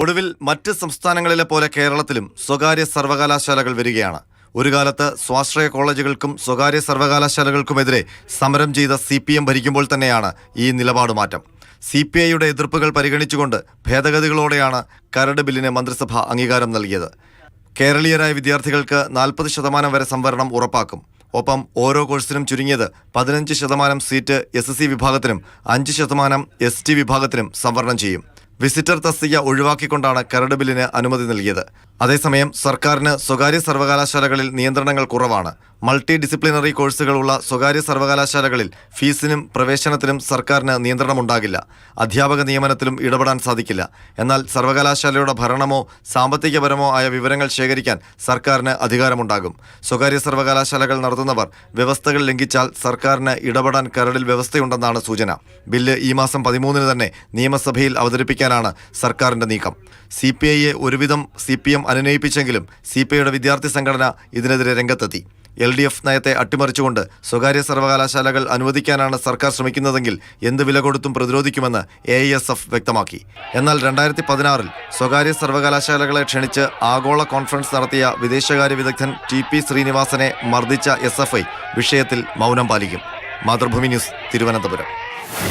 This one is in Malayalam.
ഒടുവിൽ മറ്റ് സംസ്ഥാനങ്ങളിലെ പോലെ കേരളത്തിലും സ്വകാര്യ സർവകലാശാലകൾ വരികയാണ്. ഒരു കാലത്ത് സ്വാശ്രയ കോളേജുകൾക്കും സ്വകാര്യ സർവകലാശാലകൾക്കുമെതിരെ സമരം ചെയ്ത സി പി എം ഭരിക്കുമ്പോൾ തന്നെയാണ് ഈ നിലപാട് മാറ്റം. സി പി ഐയുടെ എതിർപ്പുകൾ പരിഗണിച്ചുകൊണ്ട് ഭേദഗതികളോടെയാണ് കരട് ബില്ലിന് മന്ത്രിസഭ അംഗീകാരം നൽകിയത്. കേരളീയരായ വിദ്യാർത്ഥികൾക്ക് നാൽപ്പത് ശതമാനം വരെ സംവരണം ഉറപ്പാക്കും. ഒപ്പം ഓരോ കോഴ്സിനും ചുരുങ്ങിയത് പതിനഞ്ച് ശതമാനം സീറ്റ് എസ് എസ് സി വിഭാഗത്തിനും അഞ്ച് ശതമാനം എസ് ടി വിഭാഗത്തിനും സംവരണം ചെയ്യും. വിസിറ്റർ തസ്തിക ഒഴിവാക്കിക്കൊണ്ടാണ് കരട് ബില്ലിന് അനുമതി നൽകിയത്. അതേസമയം സർക്കാരിന് സ്വകാര്യ സർവകലാശാലകളിൽ നിയന്ത്രണങ്ങൾ കുറവാണ്. മൾട്ടി ഡിസിപ്ലിനറി കോഴ്സുകളുള്ള സ്വകാര്യ സർവകലാശാലകളിൽ ഫീസിനും പ്രവേശനത്തിനും സർക്കാരിന് നിയന്ത്രണമുണ്ടാകില്ല. അധ്യാപക നിയമനത്തിലും ഇടപെടാൻ സാധിക്കില്ല. എന്നാൽ സർവകലാശാലയുടെ ഭരണമോ സാമ്പത്തികപരമോ ആയ വിവരങ്ങൾ ശേഖരിക്കാൻ സർക്കാരിന് അധികാരമുണ്ടാകും. സ്വകാര്യ സർവകലാശാലകൾ നടത്തുന്നവർ വ്യവസ്ഥകൾ ലംഘിച്ചാൽ സർക്കാരിന് ഇടപെടാൻ കരടിൽ വ്യവസ്ഥയുണ്ടെന്നാണ് സൂചന. ബില്ല് ഈ മാസം പതിമൂന്നിന് തന്നെ നിയമസഭയിൽ അവതരിപ്പിക്കാനാണ് സർക്കാരിന്റെ നീക്കം. സി പി ഐയെ ഒരുവിധം സി പി എം അനുനയിപ്പിച്ചെങ്കിലും സി പി ഐയുടെ വിദ്യാർത്ഥി സംഘടന ഇതിനെതിരെ രംഗത്തെത്തി. എൽ ഡി എഫ് നയത്തെ അട്ടിമറിച്ചുകൊണ്ട് സ്വകാര്യ സർവകലാശാലകൾ അനുവദിക്കാനാണ് സർക്കാർ ശ്രമിക്കുന്നതെങ്കിൽ എന്ത് വില കൊടുത്തും പ്രതിരോധിക്കുമെന്ന് എ എസ് എഫ് വ്യക്തമാക്കി. എന്നാൽ രണ്ടായിരത്തി പതിനാറിൽ സ്വകാര്യ സർവകലാശാലകളെ ക്ഷണിച്ച് ആഗോള കോൺഫറൻസ് നടത്തിയ വിദേശകാര്യ വിദഗ്ധൻ ടി പി ശ്രീനിവാസനെ മർദ്ദിച്ച എസ് വിഷയത്തിൽ മൗനം പാലിക്കും. മാതൃഭൂമി ന്യൂസ് തിരുവനന്തപുരം.